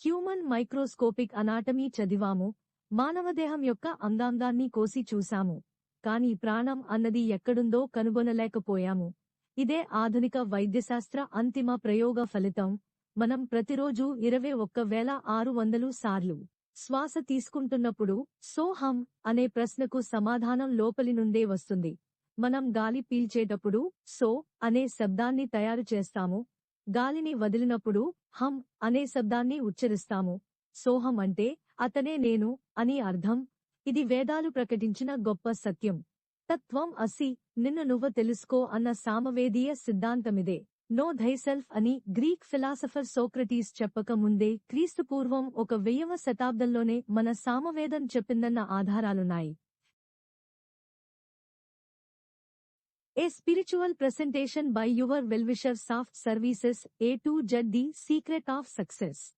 Human microscopic anatomy చదివాము. మానవదేహం యొక్క అందాందాన్ని కోసి చూశాము. కాని ప్రాణం అన్నది ఎక్కడుందో కనుగొనలేకపోయాము. ఇదే ఆధునిక వైద్యశాస్త్ర అంతిమ ప్రయోగ ఫలితం. మనం ప్రతిరోజు ఇరవై ఒక్క వేల ఆరు వందలు సార్లు శ్వాస తీసుకుంటున్నప్పుడు సోహం అనే ప్రశ్నకు సమాధానం లోపలి నుండే వస్తుంది. మనం గాలి పీల్చేటప్పుడు సో అనే శబ్దాన్ని తయారు చేస్తాము. గాలిని వదిలినప్పుడు హం అనే శబ్దాన్ని ఉచ్చరిస్తాము. సోహం అంటే అతనే నేను అని అర్థం. ఇది వేదాలు ప్రకటించిన గొప్ప సత్యం. తత్వం అసి నిన్ను నువ్వు తెలుసుకో అన్న సామవేదీయ సిద్ధాంతమిదే. నో ధైసెల్ఫ్ అని గ్రీక్ ఫిలాసఫర్ సోక్రటీస్ చెప్పక ముందే క్రీస్తు పూర్వం ఒక వెయ్యవ శతాబ్దంలోనే మన సామవేదం చెప్పిందన్న ఆధారాలున్నాయి. A spiritual presentation by your well-wisher Soft Services A to Z The Secret of Success.